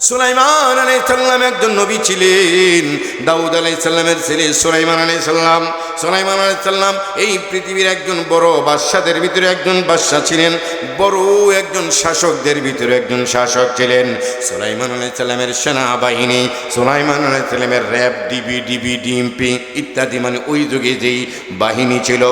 সুলাইমান আলাইসাল্লাম একজন নবী ছিলেন দাউদ আলাইসাল্লামের ছেলে সুলাইমান আলাইসাল্লাম সুলাইমান আলাইসাল্লাম এই পৃথিবীর একজন বড় বাদশাদের ভিতরে একজন বাদশাহ ছিলেন, বড় একজন শাসকদের ভিতরে একজন শাসক ছিলেন। সুলাইমান আলাইসাল্লামের সেনাবাহিনী, সুলাইমান আলাইসাল্লামের র্যাব, ডিবি ডিবি, ডিএমপি ইত্যাদি মানে ওই যুগে যেই বাহিনী ছিল,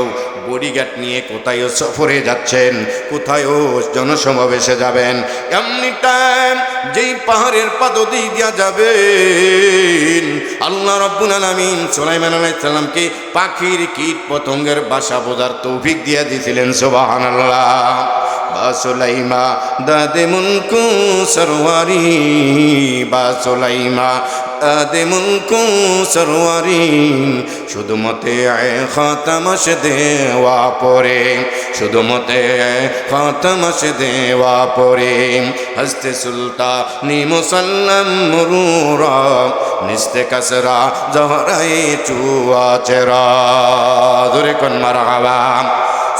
বডিগার্ড নিয়ে কোথায়ও সফরে যাচ্ছেন কোথায়ও জনসমাবেশে যাবেন, এমনি টাইম যেই পাহাড়ের পাদতি দিয়া যাবেন আল্লাহ রব্বুল আলমিন সোলাইমান আলাইসাল্লামকে পাখির কীট পতঙ্গের বাসা বোঝার তৌফিক দিয়ে দিয়েছিলেন সুবহানাল্লাহ। বা সুলাইমা, দাদে মুলকু সরওয়ারি, বা সুলাইমা, দাদে মুলকু সরওয়ারি শুধু মতে খাতামাস দেওয়া পরে শুধু মতে খাতামাস দেওয়া পরে হস্তে সুলতা নি মুসাল্লাম মুরুরা, নিস্তে কাসরা জহরাই চুয়া চেরা ধরে কন মারা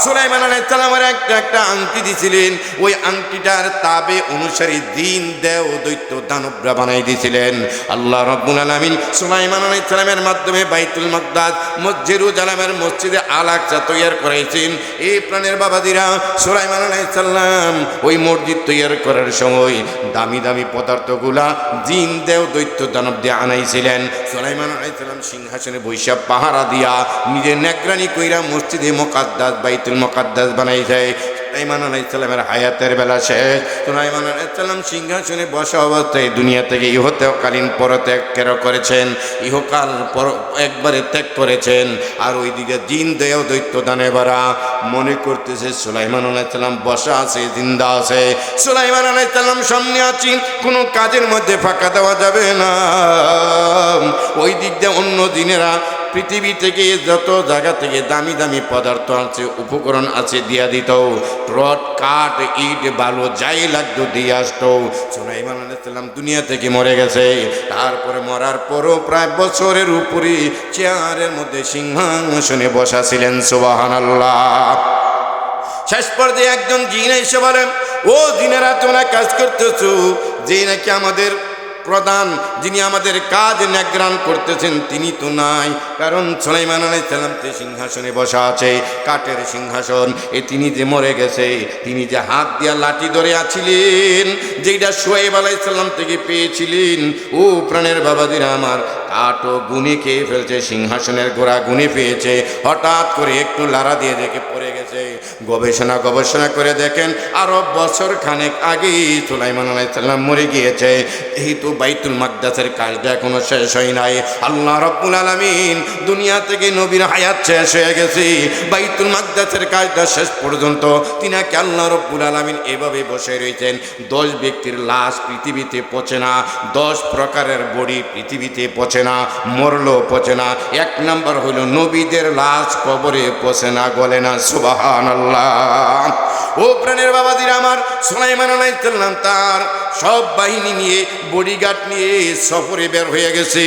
সুলাইমান আলাইসালামের একটা একটা আংটি দিছিলেন। ওই আংটিটার তাবে অনুসারী দিন, দেও, দৈত্য, দানবরা বানাই দিয়েছিলেন আল্লাহ রব্বুল আলামিন সুলাইমান আলাইসালামের মাধ্যমে বাইতুল মকদাদ মসজিদুজালামের মসজিদে আলাকচা তৈয়ার করাইছেন। এই প্রাণের বাবাদিরা সুলাইমান আলাইসাল্লাম ওই মসজিদ তৈয়ার করার সময় দামি দামি পদার্থগুলা দিন, দেও, দৈত্য, দানব দিয়ে আনাইছিলেন। সুলাইমান আলাইসাল্লাম সিংহাসনে বৈশাখ পাহারা দিয়া নিজের নেকরানি কইরা মসজিদে মোকাদ্দাস বাইতুল মোকাদ্দাস বানাইছে। সুলাইমান আলাইসাল্লামের হায়াতের বেলা শেষ। সুলাইমান আলাইসাল্লাম সিংহাসনে বসা অবস্থায় দুনিয়া থেকে ইহতেকালীন পরত্যাগ কেন করেছেন? ইহকাল পর একবারে ত্যাগ করেছেন। আর ওইদিকে জিন দেয় দৈত্য দানে বারা মনে করতেছে সুলাইমান আলাইসাল্লাম বসা আছে, জিন্দা আছে। সুলাইমান আলাইসাল্লাম সামনে আছি, কোনো কাজের মধ্যে ফাঁকা দেওয়া যাবে না। ওই দিক দিয়ে অন্য দিনেরা পৃথিবী থেকে যত জায়গা থেকে দামি দামি পদার্থ আছে, উপকরণ আছে, দিয়া দিত রড, কাঠ, ইট, বালু, যাই লাগতো দিয়ে আসতো। সুলাইমান আলাইসাল্লাম দুনিয়া থেকে মরে গেছে। তারপরে মরার পরও প্রায় বছরের উপরে চেয়ারের মধ্যে সিংহাসনে বসা ছিলেন সুবাহান আল্লাহ শেষ পর্যায়ে একজন জিন এসে বলেন ও জিনেরা, তোমরা কাজ করতেছো? যে নাকি আমাদের প্রধান যিনি আমাদের কাজ ন্যাগ্রান করতেছেন, তিনি তো নাই। কারণ সুলাইমান আলাইসাল্লাম যে সিংহাসনে বসা আছে, কাঠের সিংহাসন, এ তিনি যে মরে গেছে, তিনি যে হাত দিয়া লাঠি ধরে আছিলেন যেটা সোয়েব আলাইসাল্লাম থেকে পেয়েছিলেন, ও প্রাণের বাবাদিরা আমার কাঠও গুনে খেয়ে ফেলছে, সিংহাসনের গোড়া গুনে পেয়েছে। হঠাৎ করে একটু লাড়া দিয়ে দেখে পড়ে গেছে। গবেষণা গবেষণা করে দেখেন, আরও বছর খানেক আগেই সুলাইমান আলাইসাল্লাম মরে গিয়েছে। এই তো বাইতুল মাকদাসের কাজটা এখনও শেষ হয় নাই। আল্লাহ রব্বুল আলমিন দুনিয়া থেকে নবীর হায়াত শেষ হয়ে গেছে। বাইতুল মাকদাসের কাজটা শেষ পর্যন্ত তিনাকে আল্লাহ রব্বুল আলমিন এভাবে বসে রয়েছেন। দশ ব্যক্তির লাশ পৃথিবীতে পচে না, দশ প্রকারের বড়ি পৃথিবীতে পচে না, মরলো পচে না। এক নাম্বার হইল, নবীদের লাশ কবরে পচে না, গলে না। সুবাহান ও প্রাণের বাবাদিরা আমার, সোলাইমান আলাইসাল্লাম তার সব বাহিনী নিয়ে, বডিগার্ড নিয়ে সফরে বের হয়ে গেছে।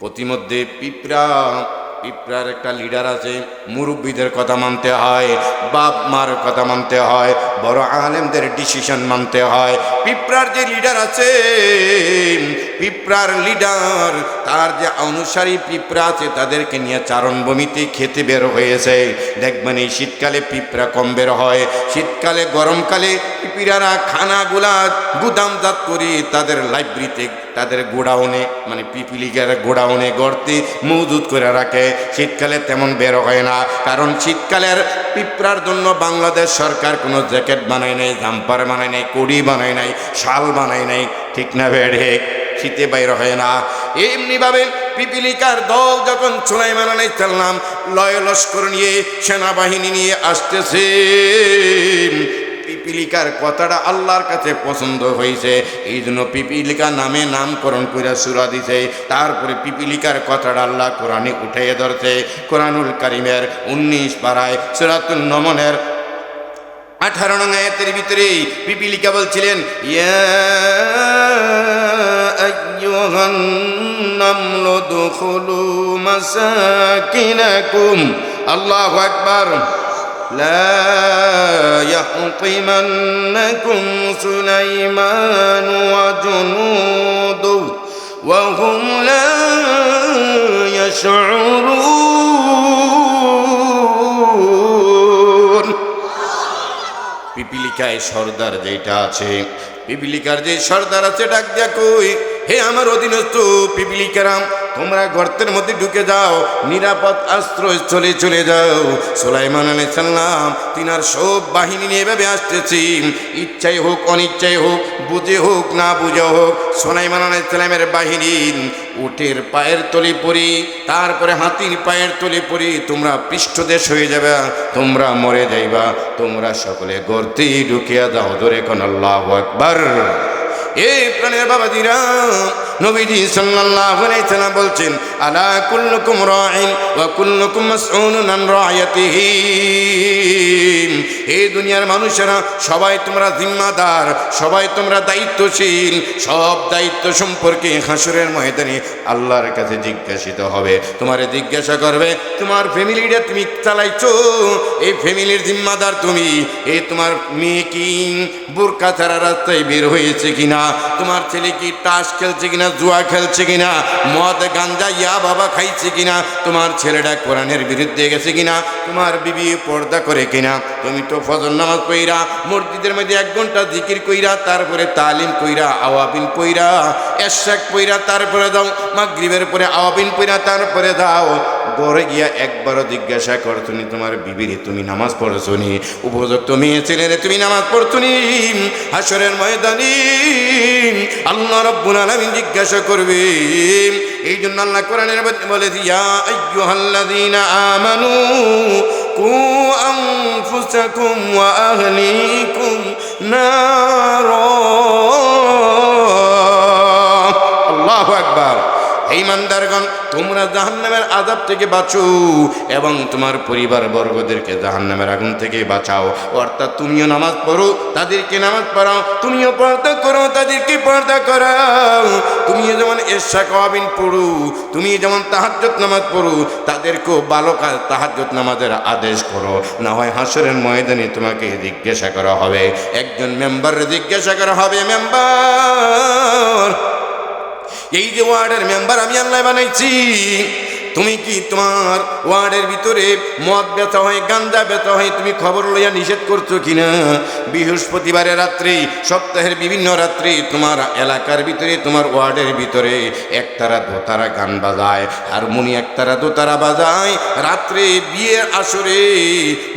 প্রতিমধ্যে পিঁপড়া, পিঁপড়ার একটা লিডার আছে, মুরব্বীদের কথা মানতে হয়, বাপ মার কথা মানতে হয় বড় আলেমদের ডিসিশন মানতে হয়। পিঁপড়ার যে লিডার আছে, পিঁপড়ার লিডার তার যে অনুসারী পিঁপড়া আছে, তাদেরকে নিয়ে চারণভূমিতে খেতে বের হয়েছে। দেখবেন এই শীতকালে পিঁপড়া কম বের হয়। শীতকালে, গরমকালে পিঁপড়ারা খানাগুলা গুদামজাত করে তাদের লাইব্রেরিতে তাদের গোডাউনে মানে পিপিলিকার গোডাউনে গড়তে মজুদ করে রাখে। শীতকালে তেমন বের হয় না। কারণ শীতকালের পিঁপড়ার জন্য বাংলাদেশ সরকার কোনো জ্যাকেট বানায় নাই, জাম্পার বানায় নাই, কড়ি বানায় নাই, শাল বানায় নাই, ঠিক না বেড়ে শীতে বাইর হয় না। এমনিভাবে পিপিলিকার দল যখন সুলাইমান আলাইসাল্লাম লয় লস্কর নিয়ে সেনাবাহিনী নিয়ে আসতেছে, পিপিলিকার কথাটা আল্লাহর কাছে পছন্দ হয়েছে। এই জন্য পিপিলিকা নামে নামকরণ করে সুরা দিছে। তারপরে পিপিলিকার কথাটা আল্লাহ কোরআনে উঠাইয়ে ধরছে। কোরআনুল কারিমের উনিশ পাড়ায় সুরাতুল নমনের আঠারো নং আয়াতের ভিতরে পিপিলিকা বলছিলেন ইয়া আইয়ুহান নামলু দুখুলু মাসাকিনাকুম আল্লাহু আকবার لا يحطمنكم سليمان وجنوده وهم لا يشعرون পিপিলিকায় সর্দার যেটা আছে পিপিলিকার যে সর্দার আছে ডাক দেখ হে আমার অধীনস্থ পিপিলিকারাম। তোমরা গর্তের মধ্যে ঢুকে যাও, নিরাপদ আশ্রয়স্থলে চলে চলে যাও। সোলাইমান আলাই সাল্লাম তিনার সব বাহিনী নিয়ে এভাবে আসতেছি। ইচ্ছাই হোক, অনিচ্ছাই হোক, বুঝে হোক, না বুঝে হোক, সোলাইমান আলাই সাল্লামের বাহিনী উটের পায়ের তলে পড়ি, তারপরে হাতির পায়ের তলে পড়ি, তোমরা পৃষ্ঠদেশ হয়ে যাবে, তোমরা মরে যাইবা, তোমরা সকলে গর্তেই ঢুকিয়া যাও, ধরে কোন আল্লাহ একবার এই প্রাণের বাবাজিরা নবীজি সাল্লাল্লাহু আলাইহি সাল্লাম বলছেন, আলা কুল্লুকুম রাইন ওয়া কুল্লুকুম মাসউলুন আন রায়াতিহি। এই দুনিয়ার মানুষেরা, সবাই তোমরা জিম্মাদার, সবাই তোমরা দায়িত্বশীল, সব দায়িত্ব সম্পর্কে হাসুরের ময়দানে আল্লাহর কাছে জিজ্ঞাসিত হবে। তোমারে জিজ্ঞাসা করবে, তোমার ফ্যামিলিটা তুমি চালাইছো? এই ফ্যামিলির জিম্মাদার তুমি? এই তোমার মেয়ে কি বোরকা ছাড়া রাস্তায় বের হয়েছে কিনা? তোমার ছেলে কি টাস খেলছে কিনা? জুয়া খেলছে কিনা, মদ গাঞ্জা ইয়া বাবা খাইছে কিনা, তোমার ছেলেটা কোরআনের বিরুদ্ধে গেছে কিনা, তোমার বিবি পর্দা করে কিনা, তুমি তো ফজর নামাজ কইরা মসজিদের মধ্যে এক ঘণ্টা জিকির কইরা, তারপরে তালিম কইরা, আওয়াবিন কইরা এশাক কইরা তারপরে দাও, মাগরিবের পরে আওয়াবিন কইরা তারপরে দাও গড়ে গিয়া একবারও জিজ্ঞাসা করছনি তোমার বিবিরে তুমি নামাজ পড়ছনি উপযুক্ত মেয়ে ছেলেরে তুমি নামাজ পড়ছনি হাসরের ময়দানি আল্লাহ রব্বুল আলামিন জিজ্ঞাসা করবে, এই জন্য আল্লাহ কোরআনের মধ্যে বলে ইয়া আইয়ুহাল্লাযীনা আমানু, কু আনফুসাকুম ওয়া আহলিকুম এই মান্দারগণ তোমরা জাহান্নামের আজাব থেকে বাঁচো এবং তোমার পরিবার বর্গদেরকে জাহান্নামের আগুন থেকে বাঁচাও। অর্থাৎ তুমিও নামাজ পড়ো, তাদেরকে নামাজ পড়াও। তুমিও পর্দা করো, তাদেরকে পর্দা করাও। তুমিও যেমন এরশা কবিন পড়ো তুমি যেমন তাহাজ্জত নামাজ পড়ো, তাদেরকেও ভালো কাজ তাহাজ্জত নামাজের আদেশ করো। না হয় হাসরের ময়দানে তোমাকে জিজ্ঞাসা করা হবে, একজন মেম্বারের জিজ্ঞাসা করা হবে, মেম্বার এই যে ওয়ার্ডের মেম্বার আমি আল্লাহ বানাইছি। তুমি কি তোমার ওয়ার্ডের ভিতরে মদ বেচা হয় গান্দা বেচা হয়, তুমি খবর লইয়া নিষেধ করছ কিনা? বৃহস্পতিবারের রাত্রি, সপ্তাহের বিভিন্ন রাত্রি তোমার এলাকার ভিতরে, তোমার ওয়ার্ডের ভিতরে একতারা দোতারা গান বাজায়, হারমোনি একতারা দোতারা বাজায়। রাত্রে বিয়ের আসরে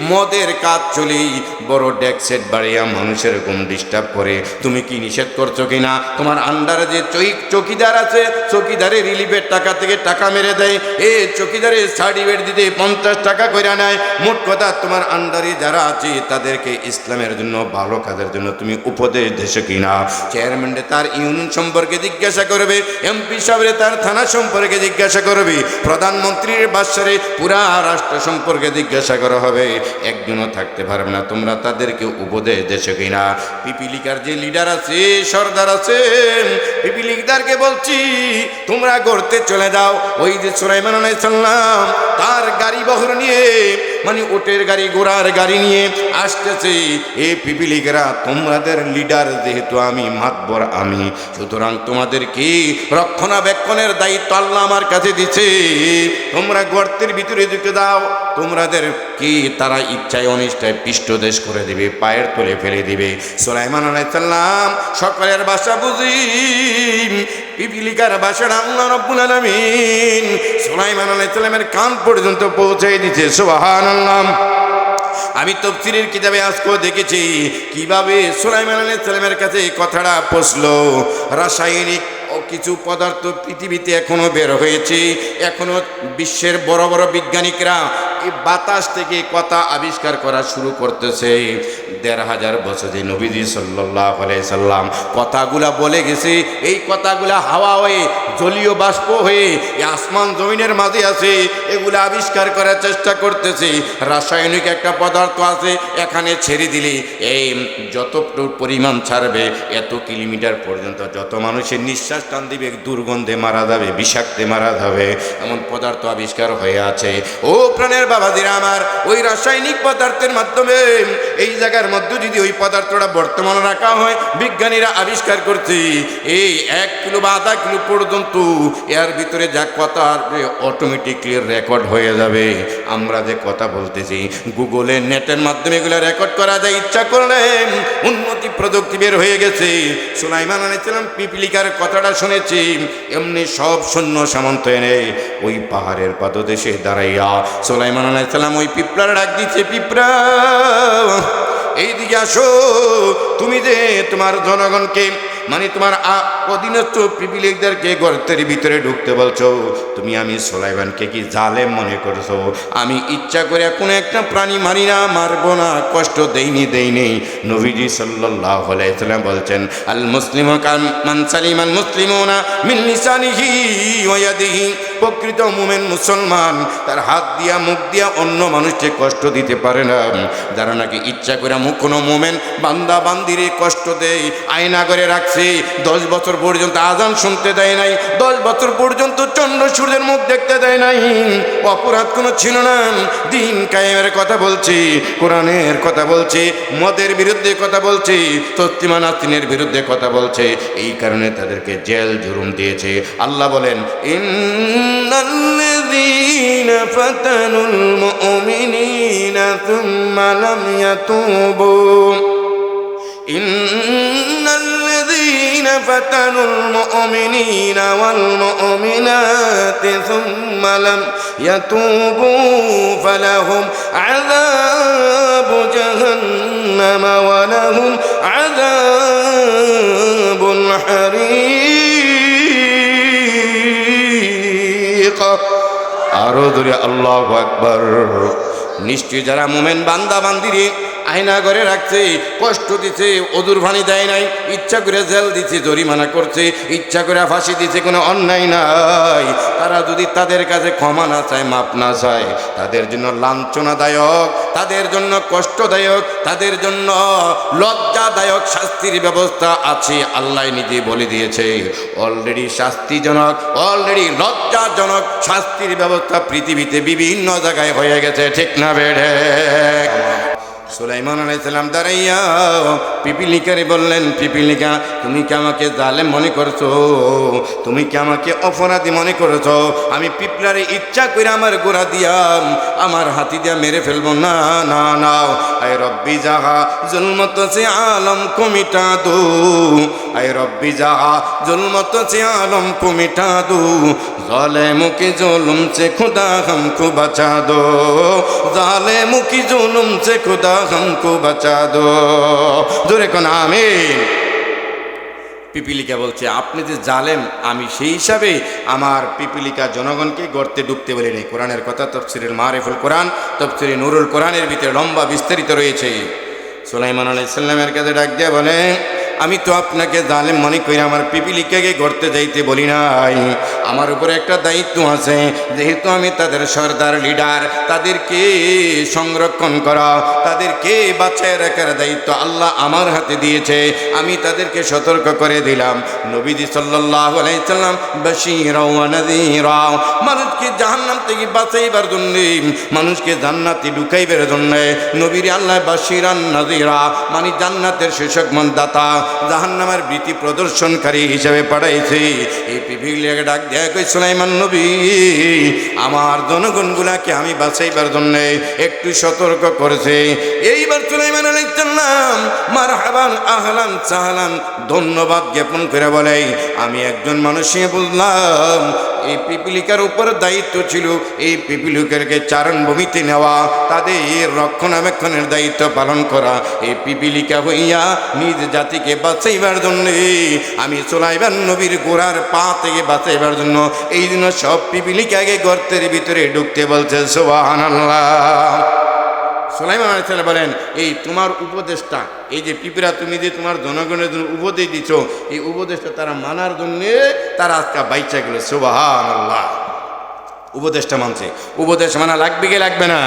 মদের কাজ চলেই বড় ডেক সেট বাড়িয়া মানুষের ঘুম ডিস্টার্ব করে। তুমি কি নিষেধ করছ কিনা? তোমার আন্ডারে যে চৈক চকিদার আছে চকিদারে রিলিফের টাকা থেকে টাকা মেরে দেয় এ চকিদারে সার্টিফিকেট দিতে পঞ্চাশ টাকা করে নেয়। মোট কথা, তোমার আন্ডারে যারা আছে, তাদেরকে ইসলামের জন্য, ভালো কাজের জন্য তুমি উপদেশ দেশে কিনা? চেয়ারম্যানরে তার ইউনিয়ন সম্পর্কে জিজ্ঞাসা করবে এমপি সাহেবের তার থানা সম্পর্কে জিজ্ঞাসা করবে, প্রধানমন্ত্রীর বাসারে পুরা রাষ্ট্র সম্পর্কে জিজ্ঞাসা করা হবে। একজনও থাকতে পারবে না, তোমরা তাদেরকে উপদেশ দেশে কিনা? পিপিলিকার যে লিডার আছে, সর্দার আছে পিপিলিকদারকে বলছি, তোমরা গড়তে চলে যাও। ওই যে সুলাইমান তার গাড়ি বহর নিয়ে মানে ওটের গাড়ি, ঘোড়ার গাড়ি নিয়ে আসতেছে। এ পিপিলিকেরা তোমাদের লিডার যেহেতু আমি, মাতবর আমি, সুতরাং তোমাদেরকে রক্ষণাবেক্ষণের দায়িত্ব আল্লাহ আমার কাছে দিছে তোমরা গর্তের ভিতরে ঢুকে দাও। তোমাদের কি তারা ইচ্ছায় অনিষ্ঠায় পৃষ্ঠদেশ করে দিবে, পায়ের তলে ফেলে দিবে? সোলাইমান আলাইসাল্লাম সকলের বাসা বুঝি। পিপিলিকার বাসার আল্লাহ রব্বুল আলামিন সোলাইমান আলাইসাল্লামের কান পর্যন্ত পৌঁছে দিতে সুবহানাল্লাহ। আমি তফসিরের কিতাবে আজকেও দেখেছি কীভাবে সুলাইমান আলাইহিস সালামের কাছে কথাটা পৌঁছলো। রাসায়নিক কিছু পদার্থ পৃথিবীতে এখনও বের হয়েছে। এখনও বিশ্বের বড় বড় বিজ্ঞানিকরা এই বাতাস থেকে কথা আবিষ্কার করা শুরু করতেছে। দেড় হাজার বছরে নবীজি সাল্লাহ সাল্লাম কথাগুলা বলে গেছে। এই কথাগুলা হাওয়া হয়ে, জলীয় বাষ্প হয়ে আসমান জমিনের মাঝে আছে, এগুলা আবিষ্কার করার চেষ্টা করতেছে। রাসায়নিক একটা পদার্থ আছে, এখানে ছেড়ে দিলে এই যত পরিমাণ ছাড়বে, এত কিলোমিটার পর্যন্ত যত মানুষের নিঃশ্বাস নিঃশ্বাস টান দিবে দুর্গন্ধে মারা যাবে, বিষাক্তে মারা যাবে, এমন পদার্থ আবিষ্কার হয়ে আছে। ও প্রাণের বাবাদিরা আমার, ওই রাসায়নিক পদার্থের মাধ্যমে, এই জায়গার মধ্যে যদি ওই পদার্থটা বর্তমানে রাখা হয়, বিজ্ঞানীরা আবিষ্কার করছে, এই এক কিলো বা আধা কিলো পর্যন্ত এর ভিতরে যা কথা আসবে অটোমেটিকলি রেকর্ড হয়ে যাবে। আমরা যে কথা বলতেছি গুগলে নেটের মাধ্যমে এগুলো রেকর্ড করা যায়, ইচ্ছা করলে উন্নতি প্রযুক্তি বের হয়ে গেছে। সুলাইমান আলাইসালাম পিপিলিকার কথাটা শুনেছি। এমনি সব শূন্য সামন্ত এনে ওই পাহাড়ের পাদদেশে দাঁড়াইয়া সোলাইমান আলাইসালাম ওই পিঁপড়ার ডাক দিচ্ছে পিঁপড়া, এইদিকে আসো। তুমি যে তোমার জনগণকে মানে তোমার অধীনস্থ পিপিলিকদেরকে গর্তের ভিতরে ঢুকতে বলছো? তুমি আমি সোলাইবানকে কি জালে মনে করছ? আমি ইচ্ছা করে কোনো একটা প্রাণী মারি না, মারবো না, কষ্ট দেইনি দেইনি। নবীজি সাল্লাহ আলাইসাল্লাম বলছেন, আল মুসলিম মান সালিমান মুসলিমনা মিন লিসানিহি ওয়া ইয়াদিহি। প্রকৃত মুমেন মুসলমান, তার হাত দিয়া, মুখ দিয়া অন্য মানুষকে কষ্ট দিতে পারে না। যারা নাকি ইচ্ছা করে মুখ কোনো মোমেন বান্দা বান্দিরে কষ্ট দেয়, আয়না করে রাখছে, দশ বছর পর্যন্ত আজান শুনতে দেয় নাই, দশ বছর পর্যন্ত চন্দ্র সূর্যের মুখ দেখতে দেয় নাই। অপরাধ কোনো ছিল না। দিন কায়েমের কথা বলছি, কোরআনের কথা বলছি, মদের বিরুদ্ধে কথা বলছি তত্তিমা নাতিনের বিরুদ্ধে কথা বলছে। এই কারণে তাদেরকে জেল জুরুম দিয়েছে। আল্লাহ বলেন إن الذين فتنوا المؤمنين ثم لم يتوبوا. إن الذين فتنوا المؤمنين والمؤمنات ثم لم يتوبوا فلهم عذاب جهنم ولهم عذاب الحريق আরও ধরে আল্লাহ আকবর। নিশ্চয় যারা মোমেন বান্দা বান্দিরে আয়না করে রাখছে, কষ্ট দিছে, অদূর ভানি দেয় নাই, ইচ্ছা করে জেল দিছে, জরিমানা করছে, ইচ্ছা করে ফাঁসি দিছে, কোনো অন্যায় নাই। তারা যদি তাদের কাছে ক্ষমা না চায় মাপ না চায়, তাদের জন্য লাঞ্ছনাদায়ক, তাদের জন্য কষ্টদায়ক, তাদের জন্য লজ্জাদায়ক শাস্তির ব্যবস্থা আছে, আল্লাহ নিজে বলে দিয়েছে। অলরেডি শাস্তিজনক অলরেডি লজ্জাজনক শাস্তির ব্যবস্থা পৃথিবীতে বিভিন্ন জায়গায় হয়ে গেছে, ঠিক না বেড়ে সুলাইমান আলাইসালাম দাঁড়াইয়া পিপিলিকারে বললেন, পিপিলিকা, তুমি কি আমাকে জালে মনে করছ? তুমি কি আমাকে অপরাধী মনে করছ? আমি পিপলারে ইচ্ছা করে আমার গোড়া দিয়াম আমার হাতি দিয়া মেরে ফেলব। না না না। আয় রব্বি, যাহা জুলমত সে আলম কমিটা দু। আয় রব্বি, যাহা জুলমত সে আলম কমিটা দু। জলে মুখে জুলুম সে খুদা হামকু বাঁচা দো। জালে মুখি জুলুম সে খুদা हमको बचा दो জোরে কোন আমিন পিপিলিকা বলছে আপনি যে জালেম আমি সেই হিসাবে আমার পিপিলিকা জনগণকে গর্তে ডুবতে বলি নেই কোরআনের কথা তফসিরের মারেফুল কোরআন তফসিরে নুরুল কোরআনের ভিতরে লম্বা বিস্তারিত রয়েছে সুলাইমান আলাইসাল্লামের কাছে ডাক দিয়ে বলে আমি তো আপনাকে জালেম মনে করি, আমার পিপিলিকাকে গড়তে যাইতে বলি নাই। আমার উপরে একটা দায়িত্ব আছে, যেহেতু আমি তাদের সর্দার, লিডার, তাদেরকে সংরক্ষণ করা, তাদেরকে বাঁচায় রাখার দায়িত্ব আল্লাহ আমার হাতে দিয়েছে, আমি তাদেরকে সতর্ক করে দিলাম। নবীজি সাল্লাহ বাশীরাও ওয়া নাযীরাও মানুষকে জাহান্নাম থেকে বাঁচাইবার জন্য, মানুষকে জান্নাতে ঢুকাইবার জন্য, নবীর আল্লাহ বাশীরান নাযীরা মানে জান্নাতের সুসগমন দাতা জাহান্নামের ভীতি প্রদর্শনকারী হিসেবে পাঠাইছে। এই পিপিলিয়াকে ডাক দেয়া কই, সুলাইমান নবী, আমার জনগণগুলাকে আমি বাঁচাইবার জন্য একটু সতর্ক করেছে। এইবার সুলাইমান নাম মার হাবান আহলান সাহলান ধন্যবাদ জ্ঞাপন করে বলে, আমি একজন মানুষে বুঝলাম এই পিপিলিকার উপর দায়িত্ব ছিল, এই পিপিলিকারকে চারণ ভূমিতে নেওয়া, তাদের রক্ষণাবেক্ষণের দায়িত্ব পালন করা। এই পিপিলিকা হইয়া নিজ জাতিকে বাঁচাইবার জন্য আমি চলাইবার নবীর গোড়ার পা থেকে বাঁচাইবার জন্য এই জন্য সব পিপিলিকাকে গর্তের ভিতরে ঢুকতে বলছে সোহান সোলাইমান আলাইসাল্লাম বলেন, এই তোমার উপদেশটা, এই যে পিপিরা তুমি যে তোমার জনগণের জন্য উপদেশ দিচ্ছ এই উপদেশটা তারা মানার জন্যে তারা আজকে বাইচা গেল। সোবাহ আল্লাহ উপদেশটা মানছে। উপদেশ মানা লাগবে কি লাগবে না?